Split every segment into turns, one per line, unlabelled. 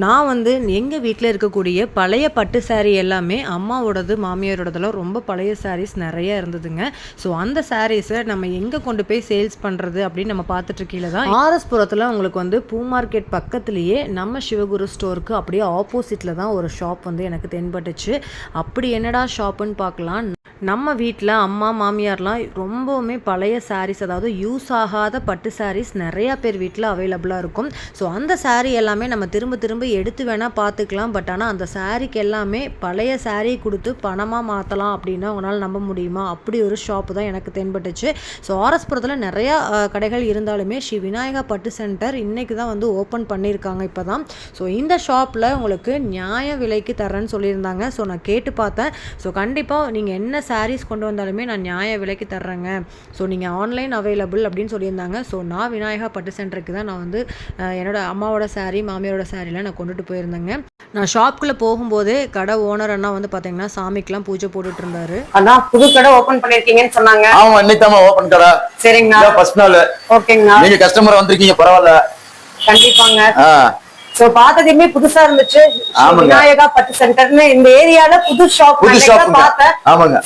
நான் வந்து எங்கள் வீட்டில் இருக்கக்கூடிய பழைய பட்டு சாரீ எல்லாமே அம்மாவோடது மாமியாரோடதெல்லாம் ரொம்ப பழைய சாரீஸ் நிறைய இருந்ததுங்க. ஸோ அந்த சாரீஸை நம்ம எங்கே கொண்டு போய் சேல்ஸ் பண்ணுறது அப்படின்னு நம்ம பார்த்துட்டு தான் ஆர்எஸ் புரத்தில் உங்களுக்கு வந்து பூ மார்க்கெட் பக்கத்துலேயே நம்ம சிவகுரு ஸ்டோருக்கு அப்படியே ஆப்போசிட்டில் தான் ஒரு ஷாப் வந்து எனக்கு தென்பட்டுச்சு. அப்படி என்னடா ஷாப்புன்னு பார்க்கலாம். நம்ம வீட்டில் அம்மா மாமியார்லாம் ரொம்பவுமே பழைய சாரீஸ் அதாவது யூஸ் ஆகாத பட்டு சாரீஸ் நிறையா பேர் வீட்டில் அவைலபிளாக இருக்கும். ஸோ அந்த சாரீ எல்லாமே நம்ம திரும்ப திரும்ப எடுத்து வேணால் பார்த்துக்கலாம் பட் ஆனால் அந்த சாரீக்கு எல்லாமே பழைய சாரீ கொடுத்து பணமாக மாற்றலாம் அப்படின்னா உங்களால் நம்ப முடியுமா? அப்படி ஒரு ஷாப்பு தான் எனக்கு தென்பட்டுச்சு. ஸோ ஆர்எஸ்புரத்தில் நிறையா கடைகள் இருந்தாலுமே ஸ்ரீ விநாயகா பட்டு சென்டர் இன்றைக்கி தான் வந்து ஓப்பன் பண்ணியிருக்காங்க இப்போ தான் ஸோ இந்த ஷாப்பில் உங்களுக்கு நியாய விலைக்கு தரேன்னு சொல்லியிருந்தாங்க. ஸோ நான் கேட்டு பார்த்தேன். ஸோ கண்டிப்பாக நீங்கள் என்ன சாரீஸ் கொண்டு வந்தாலுமே நான் நியாய விலைக்கு தர்றேங்க. ஸோ நீங்கள் ஆன்லைன் அவைலபிள் அப்படின்னு சொல்லியிருந்தாங்க. ஸோ நான் விநாயகா பட்டு சென்டருக்கு தான் நான் வந்து என்னோட அம்மாவோட சாரீ மாமியாரோட சாரீலாம் நான் கொண்டுட்டு போயிருந்தேங்க. நான் ஷாப்புக்குள்ளே போகும்போதே கடை ஓனர் அண்ணா வந்து பார்த்தீங்கன்னா சாமிக்கெலாம் பூஜை போட்டுட்டு இருந்தாரு
அதான் புது கடை ஓபன் பண்ணிருக்கீங்கன்னு சொன்னாங்க.
ஆமா இன்னைக்கு ஓபன் கடை.
சரிங்கண்ணா.
ஃபர்ஸ்ட் நாள்.
ஓகேங்கண்ணா.
நீங்க கஸ்டமர் வந்திருக்கீங்க பரவாயில்ல.
கண்டிப்பாங்க.
ஆ,
சோ பார்த்ததுமே புதுசா இருந்துச்சு. விநாயகா பட்டு சென்டர்னு இந்த ஏரியால புது ஷாப் பார்த்தேன்.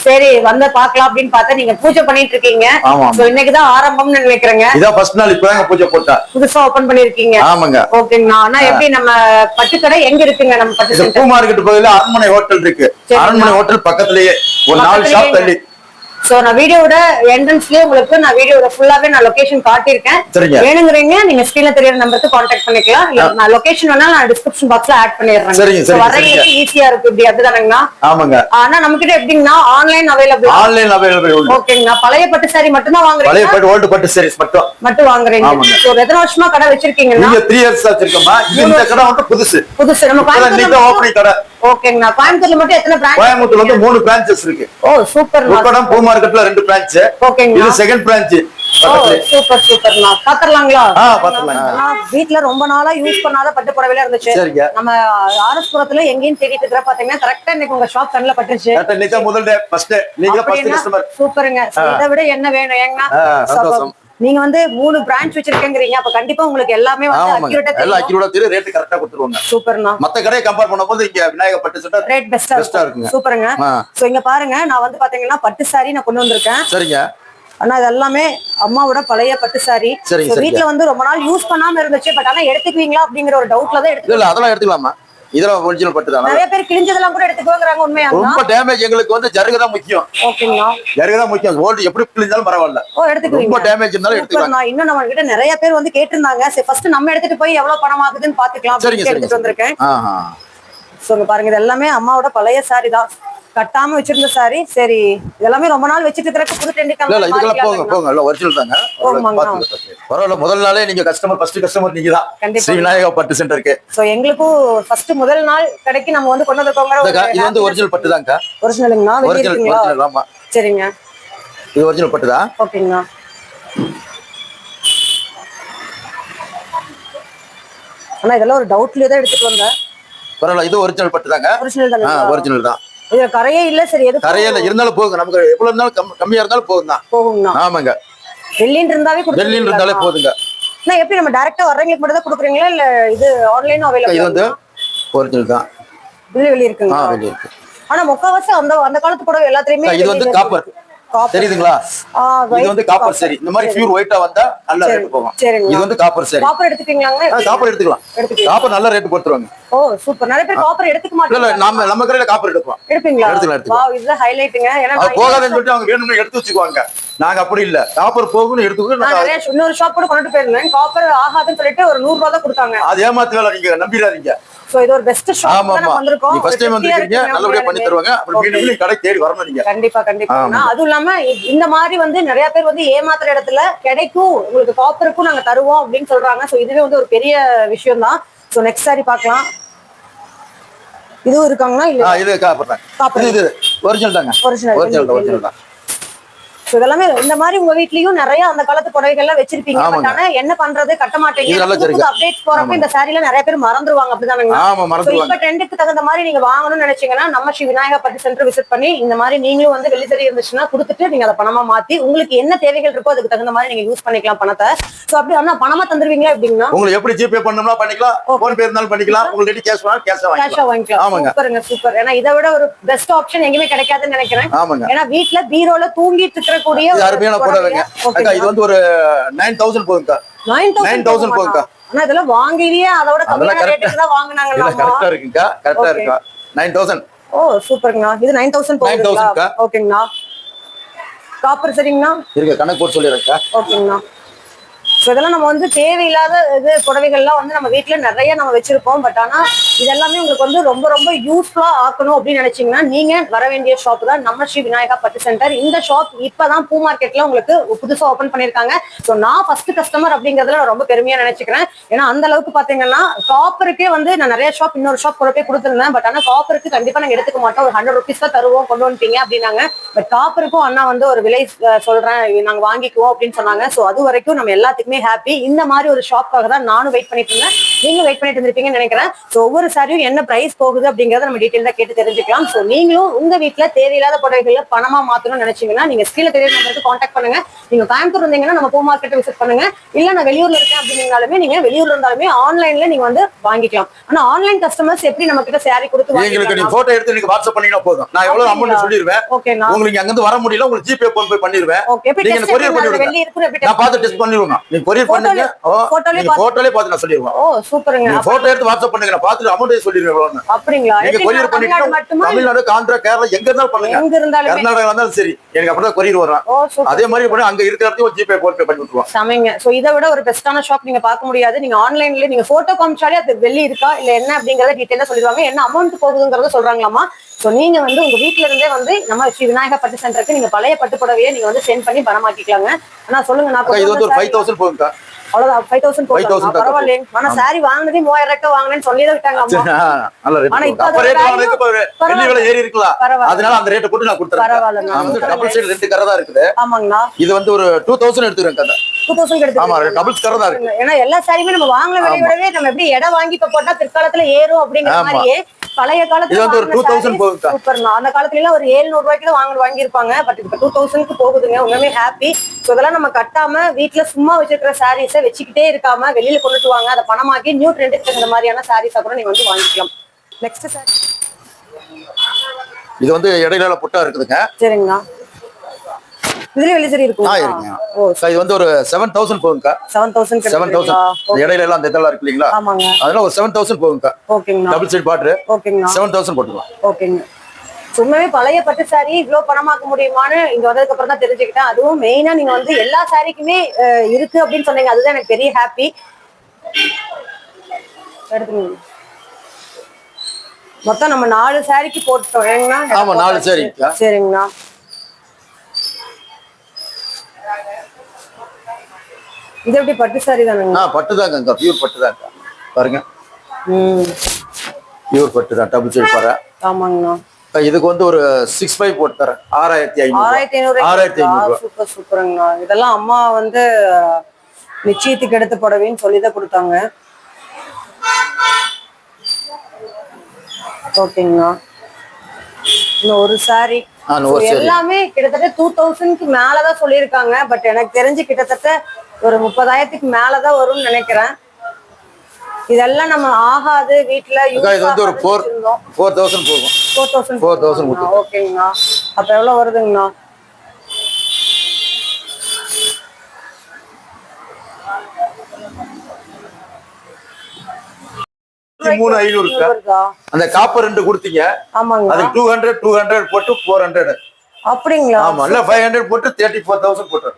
சரி வந்து பார்க்கலாம் அப்படின்னு பார்த்தா நீங்க பூஜை பண்ணிட்டு இருக்கீங்க. இன்னைக்குதான் ஆரம்பம்னு நினைக்கிறேங்க.
இதான் ஃபர்ஸ்ட் நாள் இப்பதாங்க பூஜை போட்டேன்
புதுசா ஓபன் பண்ணிருக்கீங்க.
ஆமாங்க.
ஓகேங்கண்ணா ஆனா எப்படி நம்ம பட்டுக்கடை எங்க இருக்குங்க நம்ம பட்டு
பூ மார்க்கெட் பகுதியில அரண்மனை ஹோட்டல் இருக்கு. அரண்மனை ஹோட்டல் பக்கத்துலயே ஒரு நாலு ஷாப் தள்ளி.
சோ நான் வீடியோட என்ட்ரன்ஸ்லயே உங்களுக்கு நான் வீடியோட ஃபுல்லாவே நான் லொகேஷன் காட்டியிருக்கேன். வேணுங்கிறீங்க நீங்க ஸ்கிரீன்ல தெரியற நம்பருக்கு கான்டாக்ட் பண்ணிக்கலாம். நான் லொகேஷன் வேணா நான் டிஸ்கிரிப்ஷன் பாக்ஸ்ல ஆட் பண்ணிடுறேன் வர்றவங்களுக்கு ஈஸியா இருக்கு. இப்படி அதுதானங்கண்ணா
ஆமாங்க.
ஆனா நம்ம கிட்ட எப்படிங்கன்னா ஆன்லைன் அவைலபிள்
ஆன்லைன் அவைலபிள்
ஓகேங்கண்ணா. பழைய பட்டு சாரி மட்டும் தான்
பழைய
வாங்குறீங்க
பட்டு ஓல்டு பட்டு சாரீஸ் மட்டும்.
மட்டும் வாங்குறீங்க. சோ எத்தனை வருஷமா கடை வச்சிருக்கீங்கன்னா
நீங்க த்ரீ இயர்ஸ் வச்சிருக்கோமா இது இந்த கடை வந்து புதுசு.
புதுசு. நம்ம
இன்னைக்கு
கோயம்புத்தூர்ல
ஓப்பனிங் கடை.
ஓகேங்கண்ணா. கோயம்புத்தூர்ல மட்டும் எத்தனை பிரான்ச்
கோயம்புத்தூர்ல வந்து மூணு பிரான்ச்சஸ் இருக்கு.
ஓ சூப்பர்
உக்கடம் பூ மார்க்கெட்ல ரெண்டு பிரான்ச்
ஓகேங்கண்ணா.
இது செகண்ட் பிரான்ச்
ஓ சூப்பர் சூப்பர்ண்ணா நான் வீட்ல ரொம்ப நாளா யூஸ் பண்ணாத பட்டு புடவைல இருந்துச்சு. நம்ம ஆர்எஸ் புரத்துல எங்கேயும் தேடிட்டு இருக்கிற பாத்தீங்கன்னா கரெக்டா இன்னைக்கு உங்க ஷாப் கண்ணுல பட்டுருச்சு.
முதல் டே ஃபர்ஸ்ட் நீங்க
சூப்பருங்க இதை விட என்ன வேணும்? ஏங்கண்ணா? நீங்க வந்து மூணு பிரான்ச் வச்சிருக்கேங்கிறீங்க அப்ப கண்டிப்பா உங்களுக்கு எல்லாமே
ஆமாங்க.
அக்யூரேட்டா தெரியும்.
ரேட் கரெக்டா கொடுத்துருவாங்க.
சூப்பர்ண்ணா.
மத்த கடையை கம்பேர் பண்ணும்போது இங்க விநாயகர் பட்டு சென்டர்
ரேட் பெஸ்டா
பெஸ்டா இருக்குங்க.
சூப்பருங்க. சோ இங்க பாருங்க நான் வந்து பாத்தீங்கன்னா பட்டு சாரி நான் கொண்டு வந்திருக்கேன்.
சரிங்க.
ஆனா இது எல்லாமே அம்மாவோட பழைய பட்டு சாரி. வீட்ல வந்து ரொம்ப நாள் யூஸ் பண்ணாம இருந்துச்சு பட் ஆனா எடுத்துக்குவீங்களா அப்படிங்கிற ஒரு டவுட்ல தான் எடுத்து
அதெல்லாம் எடுத்துக்கலாமா? இதெல்லாம் ஒரிஜினல் பட்டு தான்.
நிறைய பேர் கிழிஞ்சதெல்லாம் கூட எடுத்துக்கோங்கிறாங்க உண்மையாங்களா
ரொம்ப டேமேஜ் எங்களுக்கு வந்து ஜருகு தான் முக்கியம்.
ஓகேங்களா
ஜருகு தான் முக்கியம். ஓல்டு எப்படி கிழிஞ்சாலும் பரவாயில்ல.
ஓ
ரொம்ப
எடுத்துக்குவீங்க
டேமேஜ் இருந்தாலும் எடுத்துக்கலாம்.
இன்னும் நம்ம கிட்ட நிறைய பேர் வந்து கேட்டிருந்தாங்க. சரி ஃபர்ஸ்ட் நம்ம எடுத்துட்டு போய் எவ்வளவு பணம் ஆகுதுன்னு பாத்துக்கலாம் எடுத்துட்டு. வந்திருக்கேன். சோ பாருங்க இது எல்லாமே அம்மாவோட பழைய சாரி தான். கட்டாம வச்சிருந்த சாரி சரி இதெல்லாமே ரொம்ப நாள் வச்சிட்டு இருக்கிறதுக்கு புது ட்ரெண்ட்
இல்ல இல்ல இதுக்கெல்லாம் போங்க போங்க. இல்ல ஒரிஜினல் தாங்க. பரவாயில்ல முதல் நாளே நீங்க கஸ்டமர் ஃபர்ஸ்ட் கஸ்டமர் நீங்க தான். ஸ்ரீ விநாயகா பட்டு சென்டருக்கு
சோ எங்களுக்கும் ஃபர்ஸ்ட் முதல் நாள் கடைக்கு நம்ம வந்து கொண்டு வந்திருக்கோங்கிற
இது வந்து ஒரிஜினல் பட்டு தாங்க
ஒரிஜினலுங்கண்ணா வெளிய
ஒரிஜினல் ஆமா.
சரிங்க.
இது ஒரிஜினல் பட்டு தான்
ஓகேங்கண்ணா ஆனா இதெல்லாம் ஒரு டவுட்லயே தான் எடுத்துட்டு வந்தேன்.
பரவாயில்ல இது ஒரிஜினல் பட்டு தாங்க
ஒரிஜினல் தானே
ஒரிஜினல் தான்.
இதுல கரையே இல்ல சரி எது
கரையில இருந்தாலும் போகுங்க. நமக்கு எவ்வளவு இருந்தாலும் கம்- கம்மியா இருந்தாலும் போகும் தான்
போகுங்கண்ணா
ஆமாங்க.
வெள்ளின்னு இருந்தாவே
டெல்லியில் இருந்தாலே? போதுங்க.
அண்ணா, எப்படி நம்ம டைரக்டா வர்றவங்களுக்கு மட்டும் தான் கொடுக்குறீங்களா? இல்ல இது ஆன்லைன்
இது
அவைலபிள்
வந்து ஒரிஜினல் தான்.
வெளிய வெளிய
ஆ
இருக்குங்களா
வெளியே இருக்கு.
ஆனா முக்காவாசி அந்த அந்த காலத்து கூட எல்லாத்துலயுமே
இது வந்து காப்பர் தெரியுதுங்களா? இது வந்து காப்பர் சரி. இந்த மாதிரி பியூர் ஒயிட்டா வந்தா நல்ல ரேட் போகும். இது வந்து காப்பர் சரி.
காப்பர் எடுத்துப்பீங்களாங்க
காப்பர் எடுத்துக்கலாம். காப்பர் நல்ல ரேட்
ஓ சூப்பர். நிறைய பேர் காப்பர் எடுத்துக்க மாட்டாங்க
நம்ம நம்ம கடையில காப்பர் எடுப்போம்.
எடுப்பீங்களா?
எடுத்துக்கலாம்,
ஹைலைட்டுங்க ஏன்னா
போகாதுன்னு சொல்லிட்டு அவங்க வேணும்னு எடுத்து வச்சுக்குவாங்க. நாங்க அப்படி இல்ல. காப்பர் போகும்னு எடுத்துக்கோ
இன்னொரு ஷாப் கூட கொண்டுட்டு போயிருந்தேன். காப்பர் ஆகாதுன்னு சொல்லிட்டு ஒரு நூறு ரூபாய் தான் கொடுத்தாங்க.
அது ஏமாத்து வேலை நீங்க நம்பிடாதீங்க.
சோ இது ஒரு பெஸ்ட் ஷாப் நம்ம வந்திருக்கோம்.
நீ ஃபர்ஸ்ட் டைம் வந்திருக்கீங்க? நல்லபடியா பண்ணி. தருவாங்க. அப்புறம். மீண்டும் மீண்டும் கடை தேடி வரணும் நீங்க.
கண்டிப்பா கண்டிப்பா. அதுவும் இல்லாம இந்த மாதிரி வந்து நிறைய பேர் வந்து ஏமாத்துற இடத்துல கிடைக்கும். உங்களுக்கு காப்பருக்கும் நாங்க தருவோம் அப்படின்னு சொல்றாங்க. சோ இதுவே வந்து ஒரு பெரிய விஷயம் தான் சோ நெக்ஸ்ட் சாரி பார்க்கலாம். இதுவும் இருக்காங்களா இல்ல
இது காப்பர் தான். இது இது ஒரிஜினல் தாங்க.
ஒரிஜினல்
ஒரிஜினல் தான் ஒரிஜினல் தான்.
So இதெல்லாமே இந்த மாதிரி உங்க வீட்லயும் நிறைய அந்த காலத்து புடவைகள்லாம் வச்சிருப்பீங்க. பட்
ஆமாங்க.
ஆனா என்ன பண்றது? கட்ட மாட்டீங்க. அப்டேட்ஸ் போறப்ப. இந்த சாரில நிறைய பேர் மறந்துருவாங்க. அப்படிதானுங்க இப்ப ட்ரெண்டுக்கு தகுந்த மாதிரி நீங்க வாங்கணும்னு நினைச்சீங்கன்னா நம்ம ஸ்ரீ விநாயகா பட்டு சென்டர் விசிட் பண்ணி இந்த மாதிரி நீங்களும் வந்து வெளிசரி இருந்துச்சுன்னா கொடுத்துட்டு நீங்க அதை பணமா மாத்தி உங்களுக்கு என்ன தேவைகள் இருக்கோ அதுக்கு தகுந்த மாதிரி நீங்க யூஸ் பண்ணிக்கலாம் பணத்தை. சோ அப்படி ஆனா பணமா தந்துருவீங்களா எப்படின்னா
உங்களுக்கு எப்படி ஜிபே பண்ணணும்னா பண்ணிக்கலாம். போன் பே இருந்தாலும் பண்ணிக்கலாம். உங்களுக்கு கேஷ் வேணாலும் கேஷ் வாங்கிக்கலாம்.
சூப்பருங்க சூப்பர் ஏன்னா இதை விட ஒரு பெஸ்ட் ஆப்ஷன் எங்கேயுமே கிடைக்காதுன்னு நினைக்கிறேன். ஏன்னா வீட்ல பீரோல தூங்கிட்டு
இது அருமையான புடவைங்க அக்கா இது வந்து ஒரு நைன் தௌசண்ட் போகுங்கக்கா
நைன்
9,000 போகுதுக்கா.
ஆனா இதெல்லாம் வாங்கிலேயே அதோட கம்மியான. ரேட்டுக்கு தான்
இல்ல
வாங்குனாங்களாமா
கரெக்டா இருக்குங்கக்கா கரெக்டா. இருக்கா. நைன் தௌசண்ட்
ஓ சூப்பருங்கண்ணா இது நைன் தௌசண்ட்
9,000
போகுதுங்களா. ஓகேங்கண்ணா காப்பர் சரிங்கண்ணா
இருக்க கணக்கு போட்டு சொல்லிடுறேன்க்கா.
ஓகேங்கண்ணா ஸோ இதெல்லாம் நம்ம வந்து தேவையில்லாத இது புடவைகள்லாம் வந்து நம்ம வீட்டில் நிறைய நம்ம வச்சிருப்போம். பட் ஆனால் இதெல்லாமே உங்களுக்கு வந்து ரொம்ப ரொம்ப யூஸ்ஃபுல்லாக ஆக்கணும் அப்படின்னு நினைச்சிங்கன்னா நீங்கள் வர வேண்டிய ஷாப் தான் நம்ம ஸ்ரீ விநாயகா பட்டு சென்டர் இந்த ஷாப் இப்போ தான் பூ மார்க்கெட்டில் உங்களுக்கு புதுசாக ஓப்பன் பண்ணியிருக்காங்க. ஸோ நான் ஃபர்ஸ்ட் கஸ்டமர் அப்படிங்கிறதுல நான் ரொம்ப பெருமையாக நினச்சிக்கிறேன். ஏன்னா அந்த அளவுக்கு பார்த்தீங்கன்னா காப்பருக்கே வந்து நான் நிறைய ஷாப் இன்னொரு ஷாப் கூட போய் கொடுத்துருந்தேன். பட் ஆனால் காப்பருக்கு கண்டிப்பாக நாங்கள் எடுத்துக்க மாட்டோம். ஒரு ஹண்ட்ரட் ருபீஸ் தான் தருவோம் கொண்டு வந்துட்டீங்க அப்படின்னாங்க. பட் காப்பருக்கும் அண்ணா வந்து ஒரு விலை சொல்கிறேன் நாங்கள் வாங்கிக்குவோம் அப்படின்னு சொன்னாங்க. ஸோ அது வரைக்கும் நம்ம எல்லாத்துக்குமே ஹாப்பி இந்த மாதிரி ஒரு ஷாப்காக தான் நானும் வெயிட் பண்ணிட்டு இருந்தேன். நீங்களும் வெயிட் பண்ணிட்டு இருந்திருப்பீங்கன்னு நினைக்கிறேன். ஸோ ஒவ்வொரு சாரியும் என்ன பிரைஸ் போகுது அப்படிங்கறத நம்ம டீட்டெயிலாக கேட்டு தெரிஞ்சுக்கலாம். ஸோ நீங்களும் உங்க வீட்ல தேவையில்லாத புடவைகள்ல பணமா மாத்தணும்னு நினைச்சீங்கன்னா நீங்க ஸ்கீல தெரிய நம்பருக்கு காண்டாக்ட் பண்ணுங்க. நீங்க கோயம்புத்தூர் இருந்தீங்கன்னா நம்ம பூ மார்க்கெட்டை விசிட் பண்ணுங்க. இல்ல நான் வெளியூர்ல இருக்கேன் அப்படின்னாலுமே நீங்க வெளியூர்ல இருந்தாலுமே ஆன்லைன்ல நீங்க வந்து வாங்கிக்கலாம். ஆனா ஆன்லைன் கஸ்டமர்ஸ் எப்படி நம்ம கிட்ட சாரி கொடுத்து
எங்களுக்கு நீங்க போட்டோ எடுத்து நீங்க வாட்ஸ்அப் பண்ணீங்கன்னா போதும். நான் எவ்வளவு? அமௌண்ட் சொல்லிடுவேன் உங்களுக்கு அங்க இருந்து வர முடியல உங்களுக்கு ஜிபே போன் பே பண்ணிடுவேன் நீங்க
டெஸ்ட்
courier பண்ணி விடுங்க.
வெள்ளி இருக்குன்னு எப்படி
நான் பார்த்து டெஸ்ட் பண்ணிடுவேன். நீங்க கொரியர் பண்ணுங்க. நீங்க போட்டோலயே பார்த்து நான் சொல்லிடுவேன்.
ஓ சூப்பருங்க.
போட்டோ எடுத்து வாட்ஸ்அப் பண்ணுங்க. நான் பார்த்துட்டு அமௌண்ட் சொல்லிடுவேன்
அப்படிங்களா?
நீங்க கொரியர் பண்ணிட்டு தமிழ்நாடு ஆந்திரா கேரளா எங்க இருந்தாலும் பண்ணுங்க.
எங்க இருந்தாலுமே.
கர்நாடகா இருந்தாலும் சரி. எனக்கு அப்படிதான் கொரியர் வரும். அதே மாதிரி பண்ணி அங்க இருக்கிற இடத்தையும் ஜிபே போன் பே பண்ணி விட்டுருவோம்
சமைங்க. சோ இதை விட ஒரு பெஸ்டான ஷாப் நீங்க பார்க்க முடியாது. நீங்க ஆன்லைன்ல நீங்க போட்டோ காமிச்சாலே அது வெளிய இருக்கா? இல்ல என்ன அப்படிங்கறத டீடைலா சொல்லிடுவாங்க. என்ன அமௌண்ட் போகுதுங்கறத சொல்றாங்களாமா? சோ நீங்க வந்து உங்க வீட்ல இருந்தே வந்து நம்ம ஸ்ரீ விநாயகா பட்டு சென்டருக்கு நீங்க பழைய பட்டு புடவையை நீங்க வந்து சென்ட் பண்ணி பணமாக்கிக்கலாங்க. ஆனா சொல்லுங்க நான்
இது வந்து ஒரு ஃபைவ் தௌசண்ட் போகுங்கக்கா
அவ்வளவுதான். ஃபைவ் தௌசண்ட்
5,000
போகுது
தான்
பரவாயில்லைங்க ஆனா சாரி வாங்கினதே மூவாயிரம் ரூபாய் வாங்கினேன்னு சொல்லி தான் விட்டாங்க
நல்ல ரேட்
ஆனா இப்ப
அப்ப
அதோட
ரேட்
value
வாங்கினதுக்கு இப்ப வெள்ளி விலை ஏறி இருக்கலாம்.
பரவாயில்ல.
அதனால அந்த ரேட்டை போட்டு நான் கொடுத்துறேன். வந்து டபுள் சைடு ரெண்டு கரை தான் இருக்குது.
ஆமாங்கண்ணா.
இது வந்து ஒரு டூ தௌசண்ட் எடுத்துக்கிறேன் கதை.
டூ தௌசண்ட் ஏன்னா எல்லா சாரியுமே நம்ம வாங்கின. விடவே நம்ம எப்படி இடம் வாங்கி இப்ப போட்டா பிற்காலத்துல ஏறும் அப்படிங்கிற. மாதிரியே பழைய காலத்துல
ஒரு 2000 போகுதுக்கா.
சூப்பர் அந்த காலத்துல எல்லாம் ஒரு 700 ரூபாய்க்கு தான் வாங்க வாங்கியிருப்பாங்க. பட் இப்ப டூ தௌசண்ட்க்கு போகுதுங்க. உண்மையுமே ஹாப்பி ஸோ இதெல்லாம் நம்ம கட்டாம வீட்ல சும்மா வச்சிருக்கிற சாரீஸை வச்சுக்கிட்டே இருக்காம வெளியில கொண்டுட்டு வாங்க. அதை பணமாக்கி நியூ ட்ரெண்டுக்கு தகுந்த மாதிரியான சாரீஸா கூட நீங்க வந்து வாங்கிக்கலாம். நெக்ஸ்ட் சாரி
இது வந்து இடையில புட்டா இருக்குதுங்க.
சரிங்கண்ணா இதுல வெளி சரி
ஆ இருக்குங்க.
ஓ
அக்கா, இது வந்து ஒரு செவன் தௌசண்ட் போகுங்கக்கா
செவன் தௌசண்ட்
செவன் தௌசண்ட் இடையில எல்லாம் அந்த இதெல்லாம் இருக்கு இல்லைங்களா?
ஆமாங்க.
அதெல்லாம் ஒரு செவன் தௌசண்ட் போகுங்கக்கா
ஓகேங்கண்ணா.
டபுள் சைடு பாட்டு
ஓகேங்கண்ணா.
செவன் தௌசண்ட் போட்டுக்கலாம்.
ஓகேங்க. சும்மாவே பழைய பட்டு சாரி இவ்ளோ பணமாக்க முடியுமான்னு இங்க வந்ததுக்கு அப்புறம் தான் தெரிஞ்சுக்கிட்டேன். அதுவும் மெயினா நீங்க வந்து எல்லா சாரிக்குமே இருக்கு அப்படின்னு சொன்னீங்க. அதுதான் எனக்கு பெரிய ஹாப்பி மொத்தம் நம்ம நாலு சாரிக்கு போட்டோம். ஏங்கண்ணா
ஆமா, நாலு சாரிக்கா.
சரிங்கண்ணா இது எப்படி பட்டு சாரி தானுங்க?
பட்டு தாங்க பியூர் பட்டு தாங்க பாருங்க. பியூர் பட்டு தான். டபுள் சைடு பாரு
ஆமாங்கண்ணா.
இதுக்கு வந்து ஒரு சிக்ஸ் ஃபைவ் போட்டு தரேன். ஆறாயிரத்தி ஐநூறு
ஆறாயிரத்தி ஐநூறு சூப்பர் சூப்பருங்கண்ணா இதெல்லாம் அம்மா வந்து நிச்சயத்துக்கு எடுத்த புடவைன்னு சொல்லி தான் கொடுத்தாங்க. ஓகேங்கண்ணா இன்னும் ஒரு சாரி. எல்லாமே கிட்டத்தட்ட டூ தௌசண்ட்க்கு மேலதான் சொல்லியிருக்காங்க. பட் எனக்கு தெரிஞ்சு கிட்டத்தட்ட ஒரு முப்பதாயிரத்துக்கு மேலதான் வரும்னு நினைக்கிறேன். இதெல்லாம் நம்ம ஆகாது வீட்டுல
இது வந்து ஒரு ஃபோர் ஃபோர் தௌசண்ட் போகும்.
ஃபோர் தௌசண்ட்
4,000 கொடுத்து.
ஓகேங்கண்ணா. அப்ப எவ்வளவு வருதுங்கண்ணா?
மூணு ஐநூறு? அந்த காப்பர் ரெண்டு கொடுத்தீங்க. அதுக்கு டூ ஹண்ட்ரட் டூ ஹண்ட்ரட் போட்டு ஃபோர் ஹண்ட்ரட்
அப்படிங்களா?
ஆமா இல்ல ஃபைவ் ஹண்ட்ரட் போட்டு தேர்ட்டி ஃபோர் தௌசண்ட் போட்டு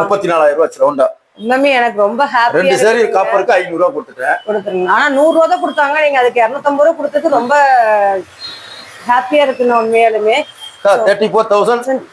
முப்பத்தி நாலாயிரம் ரூபாய் ரவுண்டா
இன்னுமே எனக்கு ரொம்ப
ரெண்டு
ஹாப்பியா
சேரி காப்பருக்கு ஐநூறு ரூபாய் கொடுத்துட்டேன்.
கொடுத்துருங்க. ஆனா நூறு ரூபா தான் கொடுத்தாங்க. நீங்க அதுக்கு இருநூத்தம்பது ரூபா கொடுத்தது ரொம்ப ஹாப்பியா இருக்குண்ணா உண்மையாலுமே.
தேர்ட்டி ஃபோர் தௌசண்ட்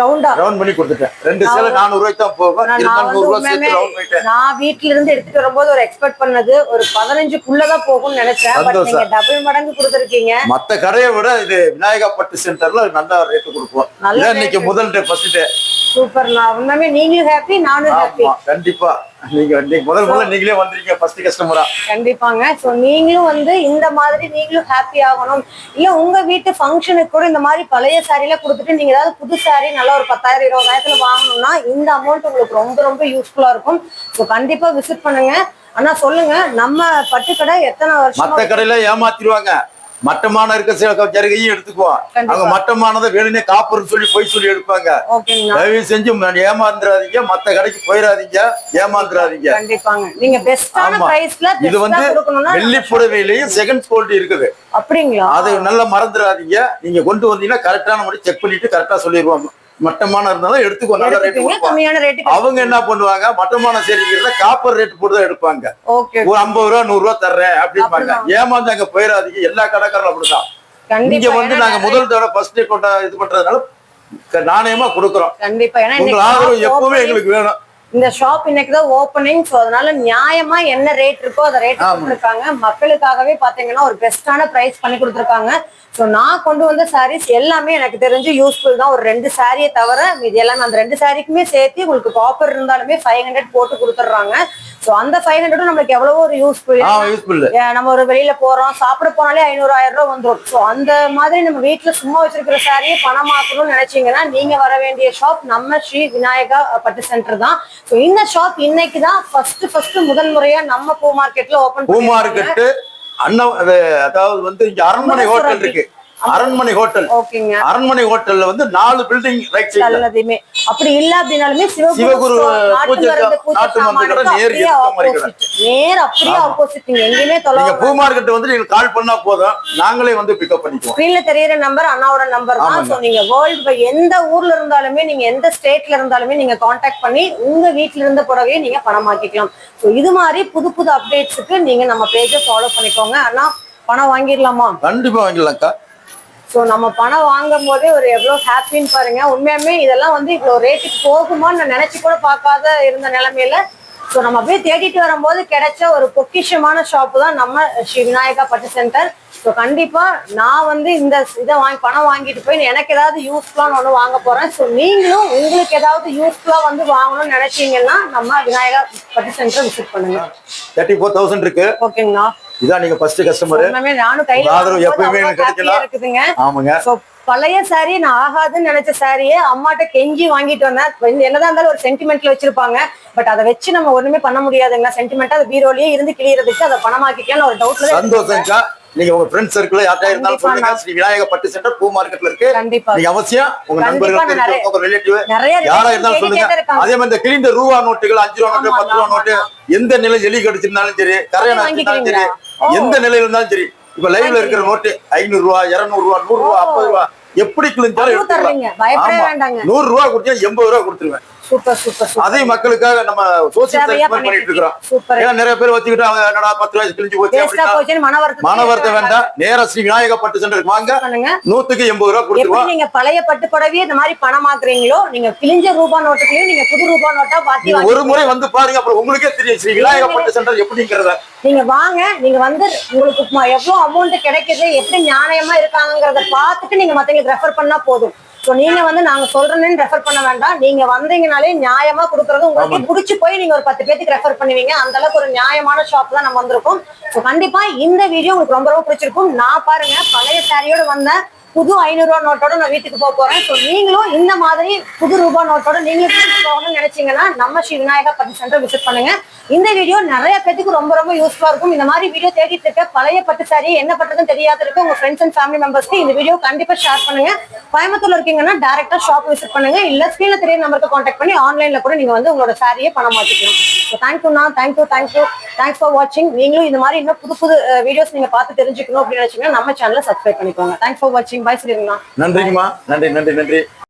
ரவுண்டா
ரவுண்ட் பண்ணி கொடுத்துட்டேன். ரெண்டு சேலை நானூறு ரூபாய்க்கு தான் போகும்
நான்
இருந்தாலும்
வந்து
நூறு ரூபாய் சேர்த்து ரவுண்ட் பண்ணிட்டேன்.
நான் வீட்ல இருந்து எடுத்துட்டு வரும்போது ஒரு எக்ஸ்பெக்ட் பண்ணது. ஒரு பதினஞ்சுக்குள்ளதான் போகும்னு நினைச்சேன். பட். நீங்க டபுள் மடங்கு கொடுத்துருக்கீங்க.
மத்த கடையை விட இது விநாயகா பட்டு சென்டர்ல நல்ல ரேட்டு கொடுப்போம். இன்னைக்கு முதல் டே ஃபர்ஸ்ட் டே
சூப்பர் நான் உண்மையுமே நீங்களும் ஹாப்பி நானும் ஹாப்பி
கண்டிப்பா. நீங்க முதல் முதல்ல நீங்களே வந்திருக்கீங்க ஃபர்ஸ்ட் கஸ்டமரா
கண்டிப்பாங்க. சோ நீங்களும் வந்து இந்த மாதிரி நீங்களும் ஹாப்பி ஆகணும். இல்ல உங்க வீட்டு ஃபங்க்ஷனுக்கு கூட இந்த மாதிரி பழைய சாரில கொடுத்துட்டு நீங்க ஏதாவது புது சாரி நல்லா ஒரு பத்தாயிரம் இருபதாயிரத்துல வாங்கணும்னா இந்த அமௌண்ட் உங்களுக்கு ரொம்ப ரொம்ப யூஸ்ஃபுல்லா இருக்கும். சோ கண்டிப்பா விசிட் பண்ணுங்க. ஆனா சொல்லுங்க. நம்ம பட்டுக்கடை எத்தனை வருஷமா
மத்த கடையில ஏமாத்திடுவாங்க. மட்டமான இருக்க சில ஜருகையும் எடுத்துக்குவோம். அவங்க மட்டமானதை வேணும்னே காப்புன்னு சொல்லி போய் சொல்லி எடுப்பாங்க. தயவு செஞ்சு ஏமாந்துடாதீங்க மத்த கடைக்கு போயிடாதீங்க ஏமாந்துடாதீங்க ஆமா. இது வந்து வெள்ளி புடவையிலையும் செகண்ட் குவாலிட்டி இருக்குது.
அப்படிங்களா?
அதை நல்லா மறந்துடாதீங்க நீங்க கொண்டு வந்தீங்கன்னா கரெக்டான முறை செக் பண்ணிட்டு கரெக்டா சொல்லிடுவாங்க மட்டமான இருந்தாலும் எடுத்துக்கோ நல்ல ரேட் அவங்க என்ன பண்ணுவாங்க? மட்டமான சேரிக்கிறத காப்பர் ரேட் போட்டு தான் எடுப்பாங்க. ஒரு ஐம்பது ரூபா நூறு ரூபா தர்றேன் அப்படிம்பாங்க. ஏமாந்து அங்க போயிடாதீங்க. எல்லா கடைக்காரரும் அப்படிதான். இங்க வந்து நாங்க முதல் தடவை ஃபர்ஸ்ட் கொண்ட இது பண்றதுனால நாணயமா கொடுக்குறோம். உங்க ஆதரவு எப்பவுமே எங்களுக்கு வேணும்.
இந்த ஷாப் இன்னைக்கு தான் ஓப்பனிங் ஸோ அதனால நியாயமா என்ன ரேட் இருக்கோ அதை ரேட். கொடுத்துருக்காங்க. மக்களுக்காகவே பாத்தீங்கன்னா ஒரு பெஸ்டான பிரைஸ் பண்ணி கொடுத்துருக்காங்க. ஸோ நான் கொண்டு வந்த சாரீஸ் எல்லாமே எனக்கு தெரிஞ்சு யூஸ்ஃபுல் தான். ஒரு ரெண்டு சாரியை தவிர மீதி எல்லாமே அந்த ரெண்டு சாரிக்குமே சேர்த்து உங்களுக்கு காப்பர் இருந்தாலுமே ஃபைவ் ஹண்ட்ரட் போட்டு கொடுத்துட்றாங்க. ஸோ அந்த ஃபைவ் ஹண்ட்ரடும் நம்மளுக்கு எவ்வளவோ ஒரு யூஸ்ஃபுல் நம்ம ஒரு வெளியில போறோம். சாப்பிட போனாலே ஐநூறு ஆயிரம் ரூபாய் வந்துடும் ஸோ அந்த மாதிரி நம்ம வீட்டுல சும்மா வச்சிருக்கிற சாரியை பணமாக்கணும்னு நினைச்சீங்கன்னா நீங்க வர வேண்டிய ஷாப் நம்ம ஸ்ரீ விநாயகா பட்டு சென்டர் தான். ஸோ இந்த ஷாப் இன்னைக்கு தான் ஃபர்ஸ்ட் ஃபர்ஸ்ட் முதல் முறையா நம்ம பூ மார்க்கெட்ல ஓபன்
பூ மார்க்கெட்டு அண்ணன் அது அதாவது வந்து இங்க அரண்மனை ஹோட்டல் இருக்கு. அரண்மனை ஹோட்டல்.
ஓகேங்க.
அரண்மனை ஹோட்டல்ல வந்து நாலு பில்டிங் ரைட் சைடுல
நல்லதுமே. அப்படி இல்ல அப்படின்னாலுமே
சிவகுரு
நாட்டு
பூஜை
மருந்து பூஜை
நாட்டு மருந்து கடை நேர்
நேர் அப்படியே
ஆமா.
ஆப்போசிட் நீங்க எங்கேயுமே
நீங்க
தொலை
பூ மார்க்கெட் வந்து நீங்க கால் பண்ணா போதும். நாங்களே வந்து பிக்கப் பண்ணிக்குவோம்.
ஸ்கிரீன்ல தெரியற நம்பர் அண்ணாவோட நம்பர் தான். சோ நீங்க வேர்ல்டு எந்த ஊர்ல இருந்தாலுமே நீங்க எந்த ஸ்டேட்ல இருந்தாலுமே நீங்க காண்டாக்ட் பண்ணி உங்க வீட்ல இருந்த புடவையை நீங்க பணமாக்கிக்கலாம். சோ இது மாதிரி புது புது அப்டேட்ஸுக்கு நீங்க நம்ம பேஜை ஃபாலோ பண்ணிக்கோங்க. அண்ணா பணம் வாங்கிடலாமா?
கண்டிப்பா வாங்கிடலாம்க்கா.
சோ நம்ம பணம் வாங்கும் போதே ஒரு எவ்வளவு ஹாப்பின்னு பாருங்க. உண்மையாலுமே இதெல்லாம் வந்து இவ்வளவு ரேட்டுக்கு போகுமான்னு நான் நினைச்சு கூட பார்க்காத இருந்த நிலைமையில. சோ நம்ம அப்படியே தேடிட்டு வரும்போது கிடைச்ச ஒரு பொக்கிஷமான ஷாப் தான் நம்ம ஸ்ரீ விநாயகா பட்டு சென்டர் ஸோ கண்டிப்பா நான் வந்து இந்த இதை வாங்கி பணம் வாங்கிட்டு போய் எனக்கு ஏதாவது யூஸ்ஃபுல்லான ஒன்று வாங்க போறேன். ஸோ நீங்களும் உங்களுக்கு ஏதாவது யூஸ்ஃபுல்லா வந்து வாங்கணும்னு நினைச்சீங்கன்னா நம்ம விநாயகா பட்டு சென்டர் விசிட் பண்ணுங்க.
தேர்ட்டி ஃபோர் தௌசண்ட் இருக்கு
ஓகேங்களா
இதான் நீங்க ஃபர்ஸ்ட் கஸ்டமர்
நானும் கையில
ஆதரவு எப்பவுமே கிடைக்கலாம்.
இருக்குதுங்க.
ஆமாங்க.
பழைய சாரி நான் ஆகாதுன்னு நினைச்ச சாரியே அம்மாட்ட கெஞ்சி வாங்கிட்டு வந்தேன். என்னதான் இருந்தாலும் ஒரு சென்டிமெண்ட்ல வச்சிருப்பாங்க. பட் அதை வச்சு நம்ம ஒண்ணுமே பண்ண முடியாதுங்களா சென்டிமெண்டா அது பீரோலயே இருந்து கிளியறதுக்கு அதை பணமாக்கிக்கலாம் ஒரு டவுட்ல
சந்தோஷம்க்கா நீங்க உங்க ஃப்ரெண்ட்ஸ் சர்க்கிள் யார்ட்டா இருந்தாலும் சொல்லுங்க. ஸ்ரீ விநாயக பட்டு சென்டர் பூ மார்க்கெட்ல இருக்கு.
கண்டிப்பா.
நீங்க அவசியம் உங்க நண்பர்கள் உங்க ரிலேட்டிவ் யாரா இருந்தாலும் சொல்லுங்க. அதே மாதிரி இந்த கிழிந்த ரூபா நோட்டுகள் அஞ்சு ரூபா நோட்டு பத்து ரூபா நோட்டு. எந்த நிலை எலி கடிச்சிருந்தாலும் சரி கரையான இருந்தாலும் சரி. எந்த நிலையில இருந்தாலும் சரி. இப்ப லைவ்ல இருக்கிற நோட்டு ஐநூறு ரூபா இருநூறு ரூபா நூறு ரூபா. ஐம்பது ரூபா எப்படி கிழிஞ்சாலும் நூறு ரூபா கொடுத்தா எண்பது ரூபா கொடுத்துருவேன்.
சூப்பர்
அதையும் மக்களுக்காக நம்ம சோசியல் பண்ணிட்டு இருக்கிறோம். ஏன்னா நிறைய பேர் வச்சுக்கிட்டு அவங்க என்னடா பத்து ரூபாய்க்கு கிழிஞ்சு போச்சு
மன வருத்தம்
வேண்டாம். நேரா ஸ்ரீ விநாயக பட்டு சென்டருக்கு வாங்க நூத்துக்கு எண்பது ரூபா கொடுத்துருவோம்.
நீங்க பழைய பட்டு புடவையே இந்த மாதிரி பணமாக்குறீங்களோ நீங்க கிழிஞ்ச ரூபா நோட்டுகளையும் நீங்க புது ரூபா நோட்டா வாங்கி
ஒரு முறை வந்து பாருங்க அப்புறம் உங்களுக்கே தெரியும் ஸ்ரீ விநாயக பட்டு சென்டர் எப்படிங்கிறத.
நீங்க வாங்க நீங்க வந்து உங்களுக்கு எவ்வளவு அமௌண்ட் கிடைக்குது எப்படி நியாயமா இருக்காங்கறத பார்த்துட்டு நீங்க மத்தவங்களுக்கு ரெஃபர் பண்ணா போதும். சோ நீங்க வந்து நாங்க சொல்றேன்னு ரெஃபர் பண்ண வேண்டாம். நீங்க வந்தீங்கனாலே நியாயமா கொடுக்கறது உங்களுக்கு புடிச்சு போய் நீங்க ஒரு பத்து பேத்துக்கு ரெஃபர் பண்ணுவீங்க. அந்த அளவுக்கு ஒரு நியாயமான ஷாப் தான் நம்ம வந்திருக்கோம். சோ கண்டிப்பா இந்த வீடியோ உங்களுக்கு ரொம்ப ரொம்ப பிடிச்சிருக்கும். நான் பாருங்க பழைய சாரியோட வந்தேன் புது ஐநூறுரூவா நோட்டோட நான் வீட்டுக்கு போக போறேன். ஸோ நீங்களும் இந்த மாதிரி புது ரூபா நோட்டோட நீங்களும் வீட்டுக்கு போகணும்னு நினைச்சீங்கன்னா நம்ம ஸ்ரீ விநாயகா பட்டி சென்டர் விசிட் பண்ணுங்க. இந்த வீடியோ நிறைய பேத்துக்கு ரொம்ப ரொம்ப யூஸ்ஃபுல்லா இருக்கும். இந்த மாதிரி வீடியோ தேடிட்டு இருக்க பழைய பட்டு சாரி என்ன பண்றதுன்னு தெரியாத இருக்க உங்க ஃப்ரெண்ட்ஸ் அண்ட் ஃபேமிலி மெம்பர்ஸ்க்கு இந்த வீடியோ கண்டிப்பா ஷேர் பண்ணுங்க. கோயம்புத்தூர்ல இருக்கீங்கன்னா டேரக்டா ஷாப் விசிட் பண்ணுங்க. இல்ல ஸ்கிரீன்ல தெரிய நம்பருக்கு கான்டாக்ட் பண்ணி ஆன்லைன்ல கூட நீங்க வந்து உங்களோட சாரியை பணம் மாற்றிக்கலாம் தேங்க்யூண்ணா தேங்க்யூ தேங்க்யூ தேங்க்ஸ் ஃபார் வாட்சிங் நீங்களும் இந்த மாதிரி இன்னும் புது புது வீடியோஸ் நீங்க பார்த்து தெரிஞ்சுக்கணும் அப்படின்னு நினைச்சீங்கன்னா நம்ம சேனலை சப்ஸ்கிரைப் பண்ணிக்கோங்க. தேங்க்ஸ் ஃபார் வாட்சிங் பாய் சொல்லிருங்கண்ணா
நன்றிங்கம்மா. நன்றி நன்றி நன்றி.